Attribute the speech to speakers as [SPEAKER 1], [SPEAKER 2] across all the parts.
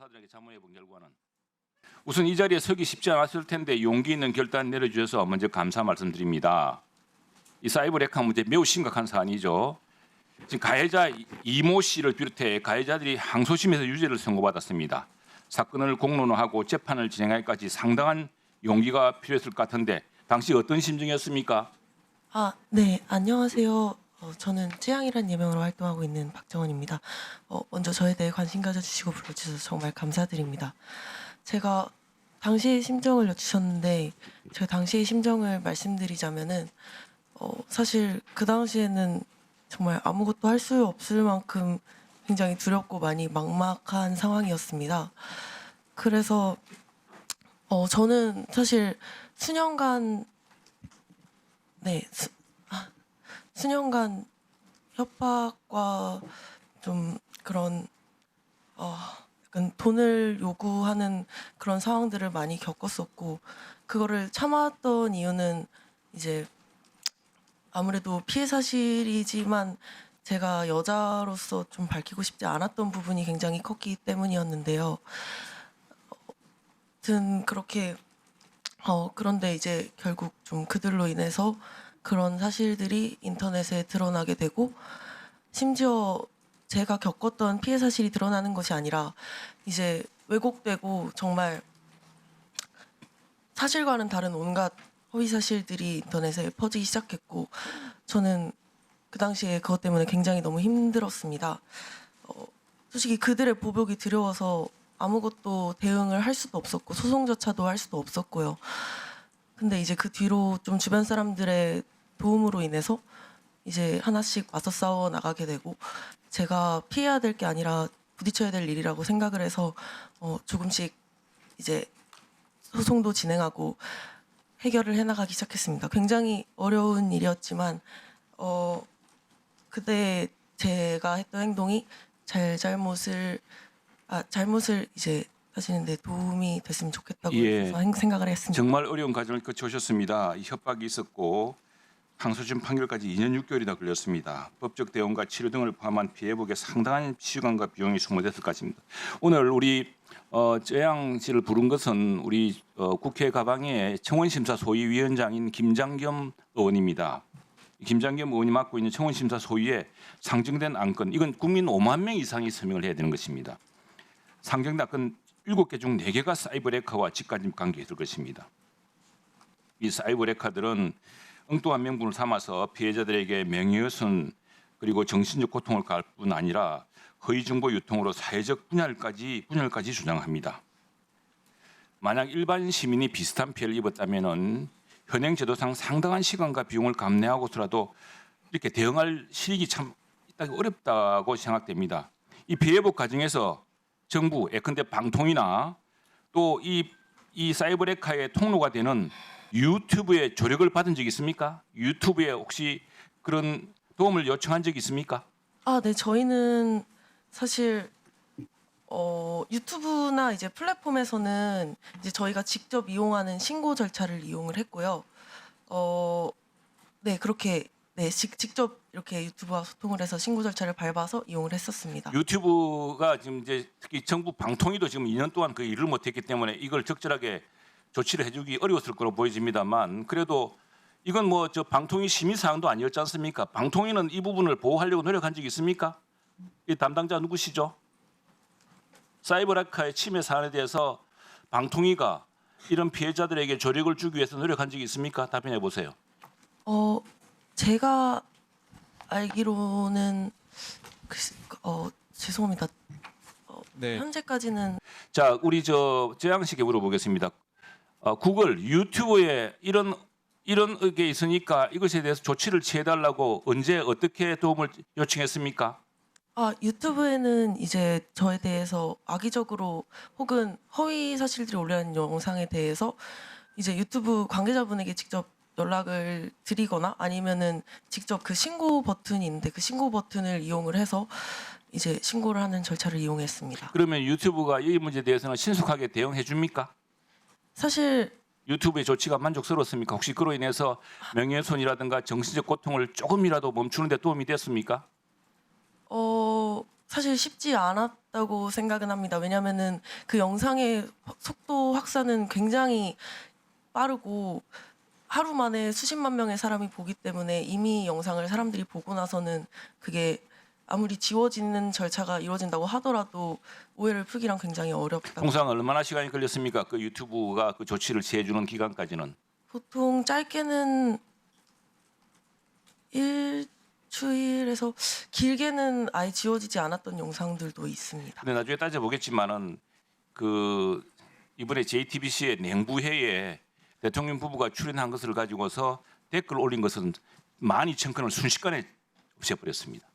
[SPEAKER 1] 변호사들에게 자문해 본 결과는 우선 이 자리에 서기 쉽지 않았을 텐데 용기 있는 결단 내려주셔서 먼저 감사 말씀드립니다. 이 사이버 레카 문제 매우 심각한 사안이죠. 지금 가해자 이모 씨를 비롯해 가해자들이 항소심에서 유죄를 선고받았습니다. 사건을 공론화하고 재판을 진행하기까지 상당한 용기가 필요했을 것 같은데 당시 어떤 심정이었습니까?
[SPEAKER 2] 아, 네, 안녕하세요. 어, 저는 쯔양이라는 예명으로 활동하고 있는 박정원입니다. 어, 먼저 저에 대해 관심 가져주시고 불러주셔서 정말 감사드립니다. 제가 당시의 심정을 여쭈셨는데 제가 당시의 심정을 말씀드리자면은 어, 사실 그 당시에는 정말 아무것도 할 수 없을 만큼 굉장히 두렵고 많이 막막한 상황이었습니다. 그래서 어, 저는 사실 수년간 네, 수, 아, 수년간 협박과 좀 그런 어, 약간 돈을 요구하는 그런 상황들을 많이 겪었었고 그거를 참았던 이유는 이제 아무래도 피해 사실이지만 제가 여자로서 좀 밝히고 싶지 않았던 부분이 굉장히 컸기 때문이었는데요. 아무튼 그렇게 어 그런데 이제 결국 좀 그들로 인해서 그런 사실들이 인터넷에 드러나게 되고 심지어 제가 겪었던 피해 사실이 드러나는 것이 아니라 이제 왜곡되고 정말 사실과는 다른 온갖 허위 사실들이 인터넷에 퍼지기 시작했고 저는 그 당시에 그것 때문에 굉장히 너무 힘들었습니다. 어, 솔직히 그들의 보복이 두려워서 아무것도 대응을 할 수도 없었고 소송조차도 할 수도 없었고요. 근데 이제 그 뒤로 좀 주변 사람들의 도움으로 인해서 이제 하나씩 와서 싸워 나가게 되고 제가 피해야 될 게 아니라 부딪혀야 될 일이라고 생각을 해서 어, 조금씩 이제 소송도 진행하고 해결을 해나가기 시작했습니다. 굉장히 어려운 일이었지만 어, 그때 제가 했던 행동이 잘 잘못을 아 잘못을 이제 하시는데 도움이 됐으면 좋겠다고
[SPEAKER 1] 예.
[SPEAKER 2] 해서 행- 생각을 했습니다.
[SPEAKER 1] 정말 어려운 과정을 거쳐오셨습니다. 이 협박이 있었고 항소심 판결까지 2년 6개월이나 걸렸습니다. 법적 대응과 치료 등을 포함한 피해복에 상당한 시간과 비용이 소모됐을 것입니다. 오늘 우리 어, 재양 씨를 부른 것은 우리 어, 국회 가방의 청원심사 소위위원장인 김장겸 의원입니다. 김장겸 의원이 맡고 있는 청원심사 소위에 상정된 안건 이건 국민 5만 명 이상이 서명을 해야 되는 것입니다. 상정된 안건 7개 중 4개가 사이버레카와 직간접 관계가 있을 것입니다. 이 사이버레카들은 엉뚱한 명분을 삼아서 피해자들에게 명예훼손 그리고 정신적 고통을 가할 뿐 아니라 허위 정보 유통으로 사회적 분열까지 분열까지 주장합니다. 만약 일반 시민이 비슷한 피해를 입었다면은 현행 제도상 상당한 시간과 비용을 감내하고서라도 이렇게 대응할 실익이 참 있다기 어렵다고 생각됩니다. 이 피해복 과정에서 정부, 예컨대 방통이나 또이 이 사이버레카의 통로가 되는 유튜브의 조력을 받은 적 있습니까? 유튜브에 혹시 그런 도움을 요청한 적 있습니까?
[SPEAKER 2] 아, 네, 저희는 사실 어, 유튜브나 이제 플랫폼에서는 이제 저희가 직접 이용하는 신고 절차를 이용을 했고요. 어, 네, 그렇게 네, 직, 직접 이렇게 유튜브와 소통을 해서 신고 절차를 밟아서 이용을 했었습니다.
[SPEAKER 1] 유튜브가 지금 이제 특히 정부 방통위도 지금 2년 동안 그 일을 못했기 때문에 이걸 적절하게 조치를 해주기 어려웠을 거로 보여집니다만 그래도 이건 뭐 저 방통위 심의 사항도 아니었지 않습니까? 방통위는 이 부분을 보호하려고 노력한 적이 있습니까? 이 담당자 누구시죠? 사이버라카의 침해 사안에 대해서 방통위가 이런 피해자들에게 조력을 주기 위해서 노력한 적이 있습니까? 답변해 보세요.
[SPEAKER 2] 어, 제가 알기로는 글쎄, 어, 죄송합니다.
[SPEAKER 3] 네.
[SPEAKER 2] 현재까지는
[SPEAKER 1] 자, 우리 저 재양 씨께 물어보겠습니다. 어, 구글 유튜브에 이런 이런 게 있으니까 이것에 대해서 조치를 취해달라고 언제 어떻게 도움을 요청했습니까?
[SPEAKER 2] 아, 유튜브에는 이제 저에 대해서 악의적으로 혹은 허위 사실들이 올라온 영상에 대해서 이제 유튜브 관계자분에게 직접 연락을 드리거나 아니면은 직접 그 신고 버튼이 있는데 그 신고 버튼을 이용을 해서 이제 신고를 하는 절차를 이용했습니다.
[SPEAKER 1] 그러면 유튜브가 이 문제에 대해서는 신속하게 대응해 줍니까?
[SPEAKER 2] 사실
[SPEAKER 1] 유튜브의 조치가 만족스럽습니까? 혹시 그로 인해서 명예훼손이라든가 정신적 고통을 조금이라도 멈추는 데 도움이 됐습니까?
[SPEAKER 2] 어 사실 쉽지 않았다고 생각은 합니다. 왜냐하면은 그 영상의 속도 확산은 굉장히 빠르고 하루 만에 수십만 명의 사람이 보기 때문에 이미 영상을 사람들이 보고 나서는 그게 아무리 지워지는 절차가 이루어진다고 하더라도 오해를 풀기랑 굉장히 어렵다.
[SPEAKER 1] 통상 얼마나 시간이 걸렸습니까? 그 유튜브가 그 조치를 취해주는 기간까지는
[SPEAKER 2] 보통 짧게는 일주일에서 길게는 아예 지워지지 않았던 영상들도 있습니다.
[SPEAKER 1] 근데 나중에 따져 보겠지만은 그 이번에 JTBC의 냉부회에 대통령 부부가 출연한 것을 가지고서 댓글 올린 것은 12,000건을 순식간에 없애버렸습니다.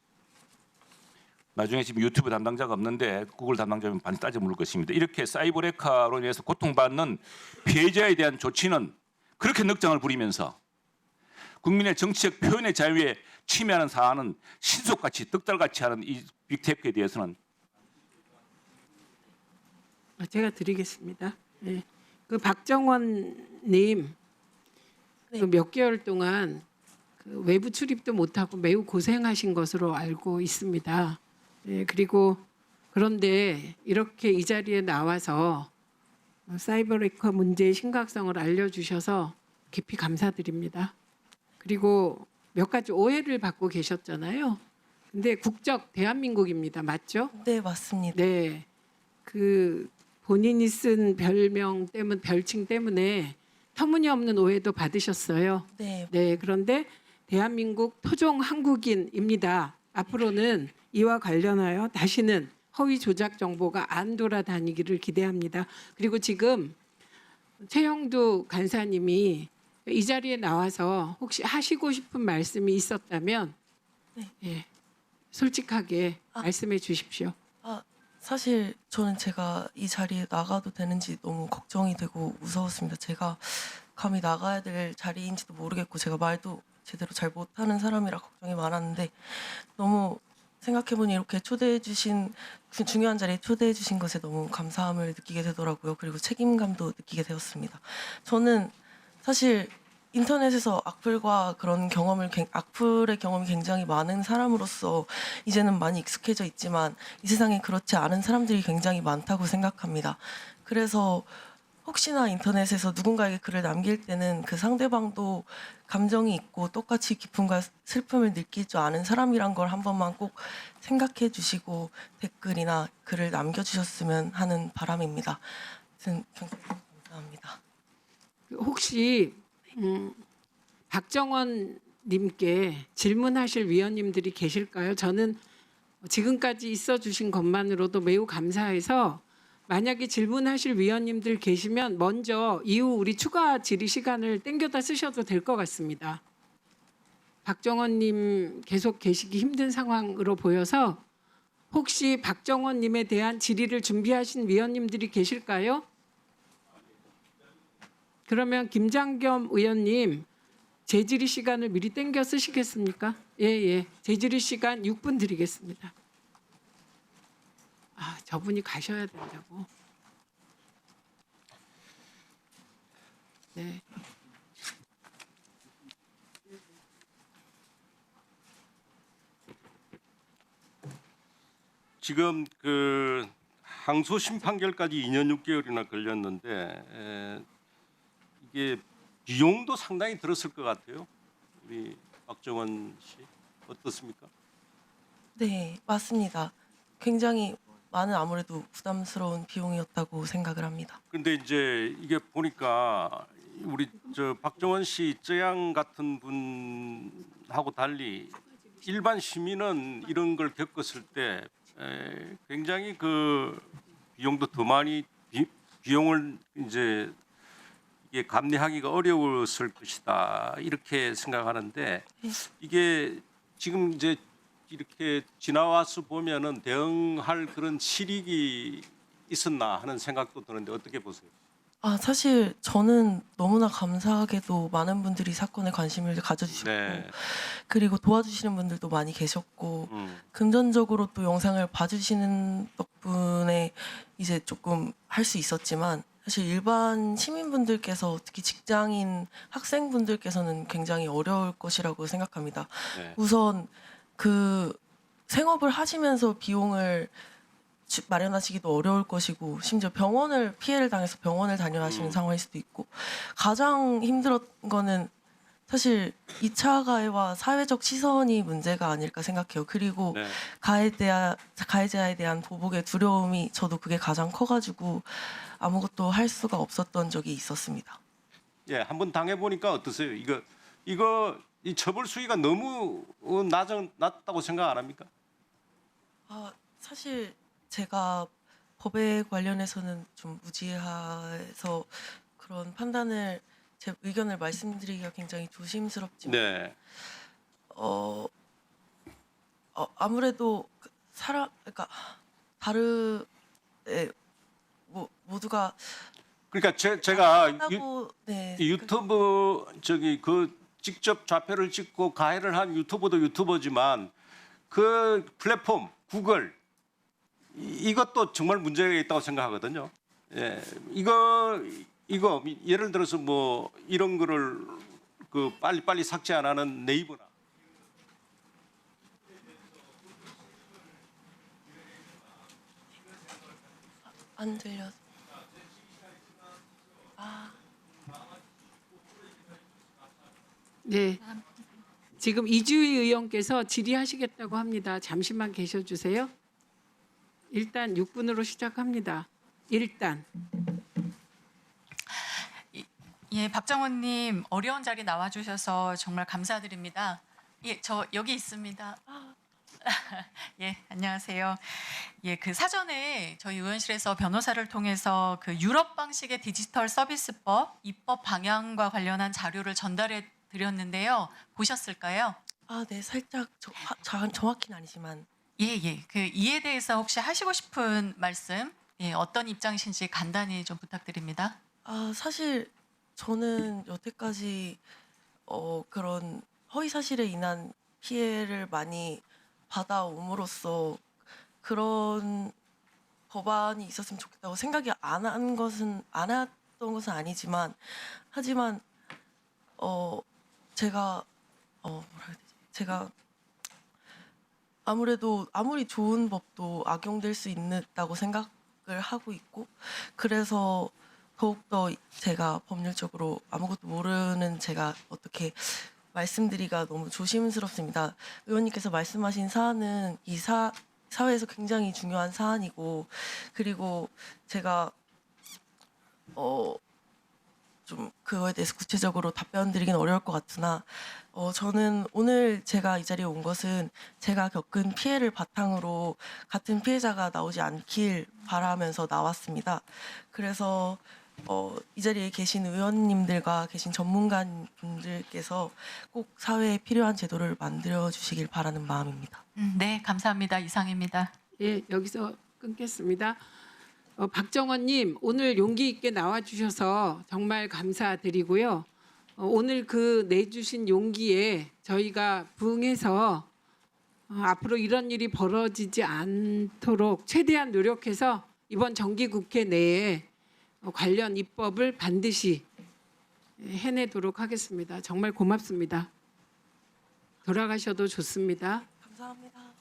[SPEAKER 1] 나중에 지금 유튜브 담당자가 없는데 구글 담당자면 반드시 따져 물을 것입니다. 이렇게 사이버레카로 인해서 고통받는 피해자에 대한 조치는 그렇게 넉장을 부리면서 국민의 정치적 표현의 자유에 침해하는 사안은 신속같이 떡달같이 하는 이 빅테크에 대해서는
[SPEAKER 3] 아, 제가 드리겠습니다. 네. 그 박정원님
[SPEAKER 2] 네.
[SPEAKER 3] 그몇 개월 동안 그 외부 출입도 못하고 매우 고생하신 것으로 알고 있습니다. 네, 그리고 그런데 이렇게 이 자리에 나와서 사이버레커 문제의 심각성을 알려주셔서 깊이 감사드립니다. 그리고 몇 가지 오해를 받고 계셨잖아요. 근데 국적 대한민국입니다. 맞죠?
[SPEAKER 2] 네, 맞습니다.
[SPEAKER 3] 네. 그 본인이 쓴 별명 때문 별칭 때문에 터무니없는 오해도 받으셨어요.
[SPEAKER 2] 네,
[SPEAKER 3] 네. 그런데 대한민국 토종 한국인입니다. 앞으로는 이와 관련하여 다시는 허위 조작 정보가 안 돌아다니기를 기대합니다. 그리고 지금 최영두 간사님이 이 자리에 나와서 혹시 하시고 싶은 말씀이 있었다면
[SPEAKER 2] 네.
[SPEAKER 3] 예, 솔직하게
[SPEAKER 2] 아.
[SPEAKER 3] 말씀해 주십시오.
[SPEAKER 2] 아, 사실 저는 제가 이 자리에 나가도 되는지 너무 걱정이 되고 무서웠습니다. 제가 감히 나가야 될 자리인지도 모르겠고 제가 말도 제대로 잘 못하는 사람이라 걱정이 많았는데 너무 생각해보니 이렇게 초대해 주신 그 중요한 자리에 초대해 주신 것에 너무 감사함을 느끼게 되더라고요. 그리고 책임감도 느끼게 되었습니다. 저는 사실 인터넷에서 악플과 그런 경험을 굉- 악플의 경험이 굉장히 많은 사람으로서 이제는 많이 익숙해져 있지만 이 세상에 그렇지 않은 사람들이 굉장히 많다고 생각합니다. 그래서 혹시나 인터넷에서 누군가에게 글을 남길 때는 그 상대방도 감정이 있고 똑같이 기쁨과 슬픔을 느낄 줄 아는 사람이란 걸 한 번만 꼭 생각해 주시고 댓글이나 글을 남겨주셨으면 하는 바람입니다. 감사합니다.
[SPEAKER 3] 혹시 음, 박정원 님께 질문하실 위원님들이 계실까요? 저는 지금까지 있어 주신 것만으로도 매우 감사해서 만약에 질문하실 위원님들 계시면 먼저 이후 우리 추가 질의 시간을 땡겨다 쓰셔도 될 것 같습니다. 박정원 님 계속 계시기 힘든 상황으로 보여서 혹시 박정원 님에 대한 질의를 준비하신 위원님들이 계실까요? 그러면 김장겸 의원님 재질의 시간을 미리 땡겨 쓰시겠습니까? 예, 예. 재질의 시간 6분 드리겠습니다. 아, 저분이 가셔야 된다고. 네.
[SPEAKER 4] 지금 그 항소 심 판결까지 2년 6개월이나 걸렸는데 에, 이게 비용도 상당히 들었을 것 같아요. 우리 박정원 씨 어떻습니까?
[SPEAKER 2] 네, 맞습니다. 굉장히 많은 아무래도 부담스러운 비용이었다고 생각을 합니다.
[SPEAKER 4] 근데 이제 이게 보니까 우리 저 박정원 씨 저양 같은 분하고 달리 일반 시민은 이런 걸 겪었을 때 에, 굉장히 그 비용도 더 많이 비, 비용을 이제 감내하기가 어려웠을 것이다 이렇게 생각하는데
[SPEAKER 2] 네.
[SPEAKER 4] 이게 지금 이제 이렇게 지나와서 보면은 대응할 그런 실익이 있었나 하는 생각도 드는데 어떻게 보세요?
[SPEAKER 2] 아, 사실 저는 너무나 감사하게도 많은 분들이 사건에 관심을 가져주셨고
[SPEAKER 4] 네.
[SPEAKER 2] 그리고 도와주시는 분들도 많이 계셨고
[SPEAKER 4] 음.
[SPEAKER 2] 금전적으로 또 영상을 봐주시는 덕분에 이제 조금 할 수 있었지만 사실 일반 시민분들께서 특히 직장인 학생분들께서는 굉장히 어려울 것이라고 생각합니다.
[SPEAKER 4] 네.
[SPEAKER 2] 우선 그 생업을 하시면서 비용을 주- 마련하시기도 어려울 것이고 심지어 병원을 피해를 당해서 병원을 다녀가시는 상황일 수도 있고 가장 힘들었던 거는 사실 2차 가해와 사회적 시선이 문제가 아닐까 생각해요. 그리고
[SPEAKER 4] 네.
[SPEAKER 2] 가해 대한 가해자에 대한 보복의 두려움이 저도 그게 가장 커가지고 아무것도 할 수가 없었던 적이 있었습니다.
[SPEAKER 4] 예, 한번 당해 보니까 어떠세요? 이거 이거 이 처벌 수위가 너무 어, 낮 낮다고 생각 안 합니까?
[SPEAKER 2] 아, 사실 제가 법에 관련해서는 좀 무지해서 그런 판단을 제 의견을 말씀드리기가 굉장히 조심스럽지만
[SPEAKER 4] 네.
[SPEAKER 2] 어, 어 아무래도 그 사람 그러니까 다른 에, 뭐 모두가
[SPEAKER 4] 그러니까 제, 제가 유,
[SPEAKER 2] 하고
[SPEAKER 4] 네이 유튜브 저기 그 직접 좌표를 찍고 가해를 한 유튜버도 유튜버지만 그 플랫폼 구글 이- 이것도 정말 문제가 있다고 생각하거든요. 예, 이거 이거 예를 들어서 뭐 이런 거를 그 빨리 빨리 삭제 안 하는 네이버나
[SPEAKER 2] 안 들려.
[SPEAKER 3] 네. 지금 이주희 의원께서 질의하시겠다고 합니다. 잠시만 계셔 주세요. 일단 6분으로 시작합니다. 일단
[SPEAKER 5] 예, 박정원님 어려운 자리 나와주셔서 정말 감사드립니다. 예, 저 여기 있습니다. 예, 안녕하세요. 예, 그 사전에 저희 의원실에서 변호사를 통해서 그 유럽 방식의 디지털 서비스법 입법 방향과 관련한 자료를 전달해 드렸는데요. 보셨을까요?
[SPEAKER 2] 아, 네, 살짝 저, 하, 자, 정확히는 아니지만
[SPEAKER 5] 예, 예. 그 이에 대해서 혹시 하시고 싶은 말씀, 예, 어떤 입장이신지 간단히 좀 부탁드립니다.
[SPEAKER 2] 아, 사실 저는 여태까지 어, 그런 허위 사실에 인한 피해를 많이 받아옴으로써 그런 법안이 있었으면 좋겠다고 생각이 안 한 것은 안 했던 것은 아니지만 하지만 어 제가 어 뭐라 해야 되지? 제가 아무래도 아무리 좋은 법도 악용될 수 있다고 생각을 하고 있고 그래서 더욱더 제가 법률적으로 아무것도 모르는 제가 어떻게 말씀드리기가 너무 조심스럽습니다. 의원님께서 말씀하신 사안은 이 사, 사회에서 굉장히 중요한 사안이고 그리고 제가 어, 좀 그거에 대해서 구체적으로 답변 드리긴 어려울 것 같으나 어, 저는 오늘 제가 이 자리에 온 것은 제가 겪은 피해를 바탕으로 같은 피해자가 나오지 않길 바라면서 나왔습니다. 그래서 어, 이 자리에 계신 의원님들과 계신 전문가분들께서 꼭 사회에 필요한 제도를 만들어 주시길 바라는 마음입니다.
[SPEAKER 5] 음, 네, 감사합니다. 이상입니다.
[SPEAKER 3] 예, 여기서 끊겠습니다. 어, 박정원님 오늘 용기 있게 나와주셔서 정말 감사드리고요. 어, 오늘 그 내주신 용기에 저희가 부응해서 어, 앞으로 이런 일이 벌어지지 않도록 최대한 노력해서 이번 정기국회 내에 어, 관련 입법을 반드시 해내도록 하겠습니다. 정말 고맙습니다. 돌아가셔도 좋습니다.
[SPEAKER 2] 감사합니다.